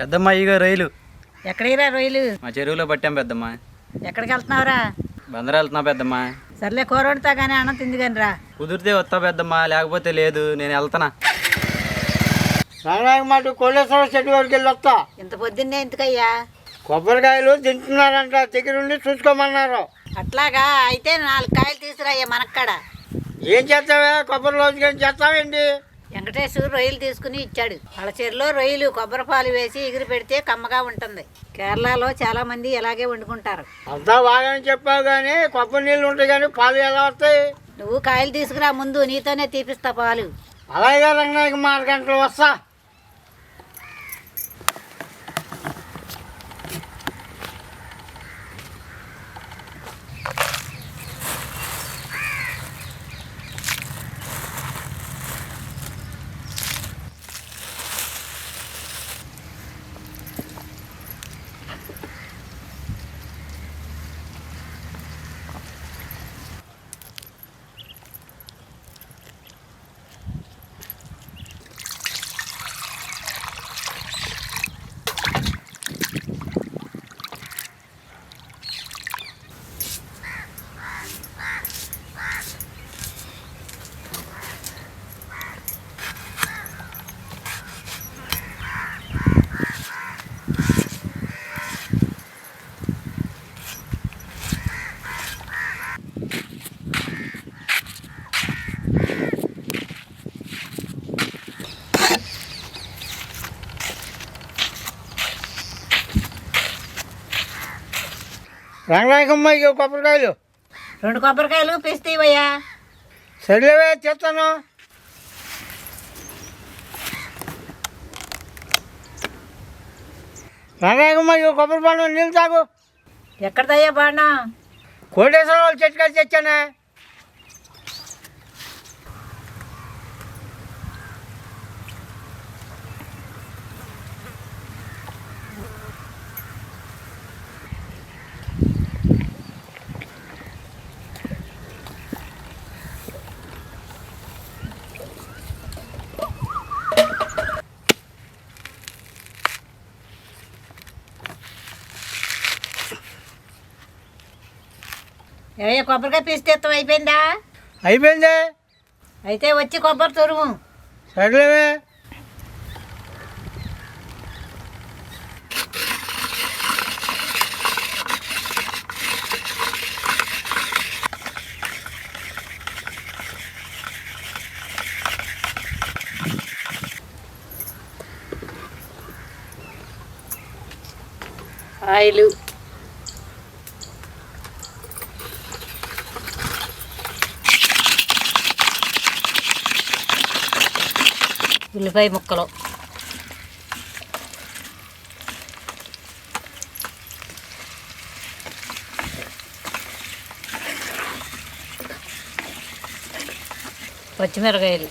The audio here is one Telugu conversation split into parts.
పెద్దమ్మ ఇగో రొయ్యలు ఎక్కడికి రా రొయ్యలు మా చెరువులో పట్టాం పెద్దమ్మ. ఎక్కడికి వెళ్తున్నావురా? బందర వెళ్తున్నా పెద్దమ్మ. సర్లే కూర వండుతా కానీ అన్నం తింది కానీ రా కుదిరితే వస్తా పెద్దమ్మ లేకపోతే లేదు నేను వెళ్తానా రంగనాయక మాట కోళ్ళేశ్వర చెట్టు వరకు వెళ్ళి వస్తా. ఇంత పొద్దున్నే ఎందుకయ్యా? కొబ్బరికాయలు తింటున్నారంట దగ్గరుండి చూసుకోమన్నారు. అట్లాగా అయితే నాలుగు కాయలు తీసుకురాయ్యా మనక్కడ. ఏం చేస్తావే? కొబ్బరి రోజుకి ఏం చేస్తావేంటి? వెంకటేశ్ రొయ్యలు తీసుకుని ఇచ్చాడు. వాళ్ళ చెరులో రొయ్యలు కొబ్బరి పాలు వేసి ఎగిరి పెడితే కమ్మగా ఉంటుంది. కేరళలో చాలా మంది ఇలాగే వండుకుంటారు. అంతా బాగానే చెప్పావు కానీ కొబ్బరి నీళ్ళు ఉంటాయి కానీ పాలు ఎలా వస్తాయి? నువ్వు కాయలు తీసుకురా ముందు నీతోనే తీపిస్తా పాలు. అలాగే రంగనాయక మాట గంటలు వస్తా. రంగనాయకమ్మ ఇక కొబ్బరికాయలు. రెండు కొబ్బరికాయలు పిస్తీవయ్యా సరేవే చెప్తాను రంగనాయకమ్మ ఇక కొబ్బరి పండు నీళ్ళు తాగు. ఎక్కడదయ్యా బాణా? కోటేశ్వర వాళ్ళ చెట్టు కలిసి తెచ్చానే. ఏవయ్యా కొబ్బరికాయ పిస్తేత్తం అయిపోయిందా? అయిపోయింది. అయితే వచ్చి కొబ్బరి తురుము. సరేవే ఆయిలు. ఉల్లిపాయ ముక్కలు. పచ్చిమిరకాయలు.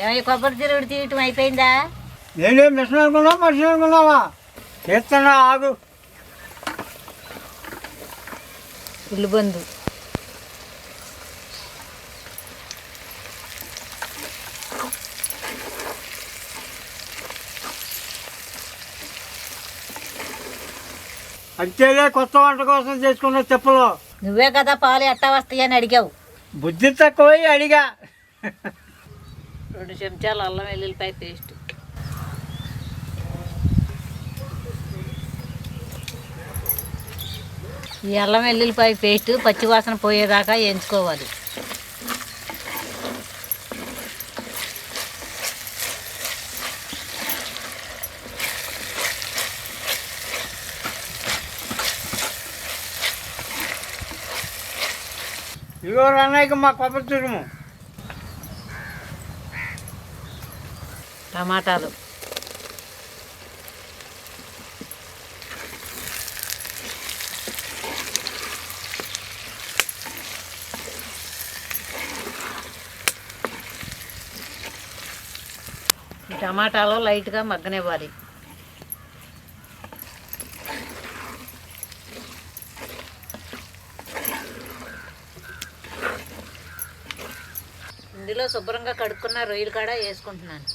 ఏమయ్య కొబ్బరి తిరుగుడు తీయటం అయిపోయిందా? నేనేం మిషన్ అనుకున్నావా మనిషి అనుకున్నావా? చేస్తున్నా ఆగు. ఉల్లిబందు అంతేలే కొత్త వంట కోసం చేసుకున్న చెప్పులు నువ్వే కదా పాలు ఎట్టా వస్తాయని అడిగావు. బుద్ధి తక్కువ అడిగా. రెండు చెంచాలు అల్లం వెల్లుల్లిపాయ పేస్ట్. ఈ అల్లం వెల్లుల్లిపాయ పేస్ట్ పచ్చివాసన పోయేదాకా వేయించుకోవాలి ఇగో అన్నయ్యకి మా కొబ్బరి తురుము. టమాటాలు. టమాటాలు లైట్గా మగ్గనివ్వాలి. ఇందులో శుభ్రంగా కడుక్కున్న రొయ్యలు కూడా వేసుకుంటున్నాను.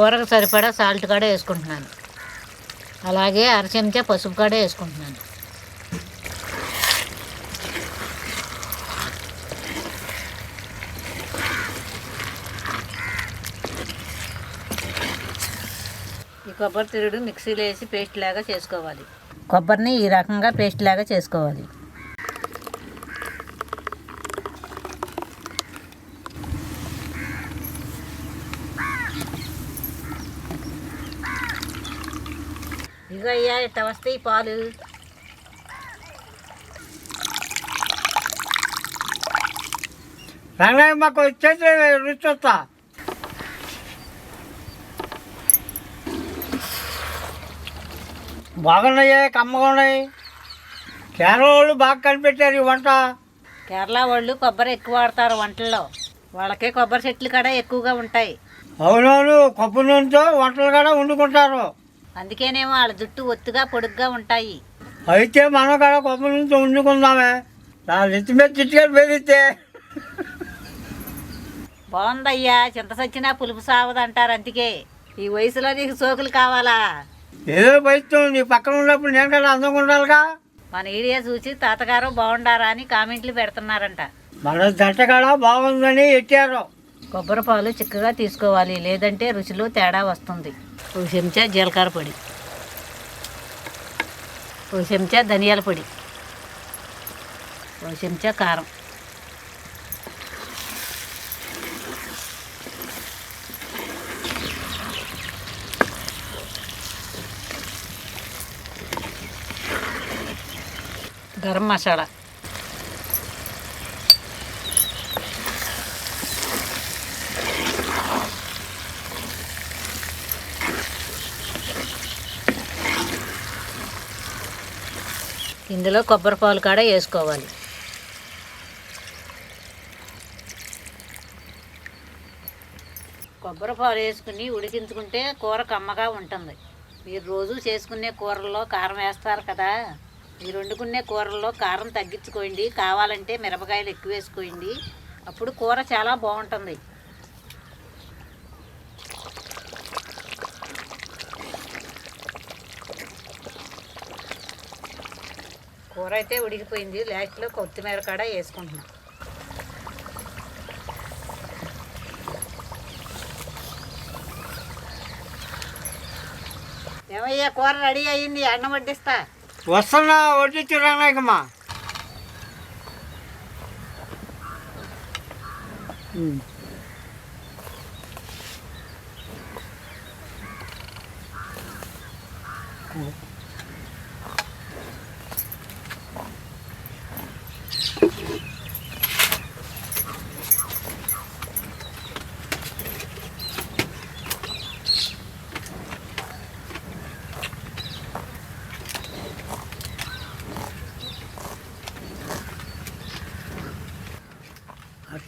కూరకు సరిపడా సాల్ట్ కూడా వేసుకుంటున్నాను. అలాగే అర చెంచా పసుపు కూడా వేసుకుంటున్నాను. ఈ కొబ్బరి తిరుడు మిక్సీలో వేసి పేస్ట్ లాగా చేసుకోవాలి. కొబ్బరిని ఈ రకంగా పేస్ట్ లాగా చేసుకోవాలి. ఇక అయ్యా ఇట్ట వస్తాయి పాలు? రంగయ్య మాకు వచ్చేసి రుచి వస్తా. బాగున్నాయి కమ్మగా ఉన్నాయి. కేరళ వాళ్ళు బాగా కనిపెట్టారు ఈ వంట. కేరళ వాళ్ళు కొబ్బరి ఎక్కువ వాడతారు వంటల్లో. వాళ్ళకే కొబ్బరి చెట్లు కూడా ఎక్కువగా ఉంటాయి. అవునవును కొబ్బరి నూనెతో వంటలు కూడా వండుకుంటారు. అందుకేనేమో వాళ్ళ జుట్టు ఒత్తుగా పొడుగ్గా ఉంటాయి. అయితే మనం కూడా కొబ్బరి నూనెతో వండుకుందామే. నా నెత్తి మీద చిట్టుగా పెరిగితే బాగుందయ్యా చింత సచ్చినా పులుపు సావదు అంటారు అందుకే. ఈ వయసులో నీకు సోకులు కావాలా? ఏదో బయట నీ పక్కన ఉన్నప్పుడు నేను కదా అందంగా ఉండాలిగా? మన ఏరియా చూసి తాతగారు బాగుండారా అని కామెంట్లు పెడుతున్నారంట. మన జంట కూడా బాగుందని ఎట్టారు. కొబ్బరి పాలు చిక్కగా తీసుకోవాలి లేదంటే రుచిలో తేడా వస్తుంది. ఒక చెంచా జీలకర్ర పొడి ఒక చెంచా ధనియాల పొడి ఒక చెంచా కారం. గరం మసాలా. ఇందులో కొబ్బరి పాలు కూడా వేసుకోవాలి. కొబ్బరి పాలు వేసుకుని ఉడికించుకుంటే కూర కమ్మగా ఉంటుంది. మీరు రోజు చేసుకునే కూరల్లో కారం వేస్తారు కదా. మీరు వండుకునే కూరల్లో కారం తగ్గించుకోండి. కావాలంటే మిరపకాయలు ఎక్కువ వేసుకోండి. అప్పుడు కూర చాలా బాగుంటుంది. కూర అయితే ఉడికిపోయింది. లాస్ట్లో కొత్తిమీర కూడా వేసుకుంటున్నాం. ఏమయ్యా కూర రెడీ అయ్యింది. అన్నం వడ్డిస్తా. వస్తున్నా వడ్డించు రంగయ్యకమ్మా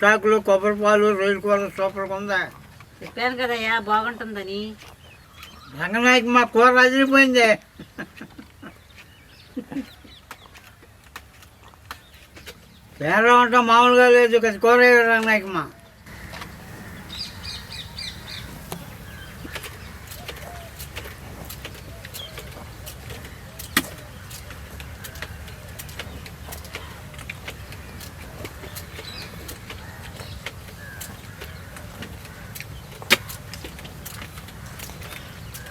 అట్టాకులు కొబ్బరి పాలు రొయ్యల కూర సూపర్గా ఉందా? చెప్పాను కదయ్యా బాగుంటుందని. రంగనాయకి మా కూర అదిరిపోయింది కేరళ వంట మామూలుగా లేదు కూర రంగనాయకమ్మ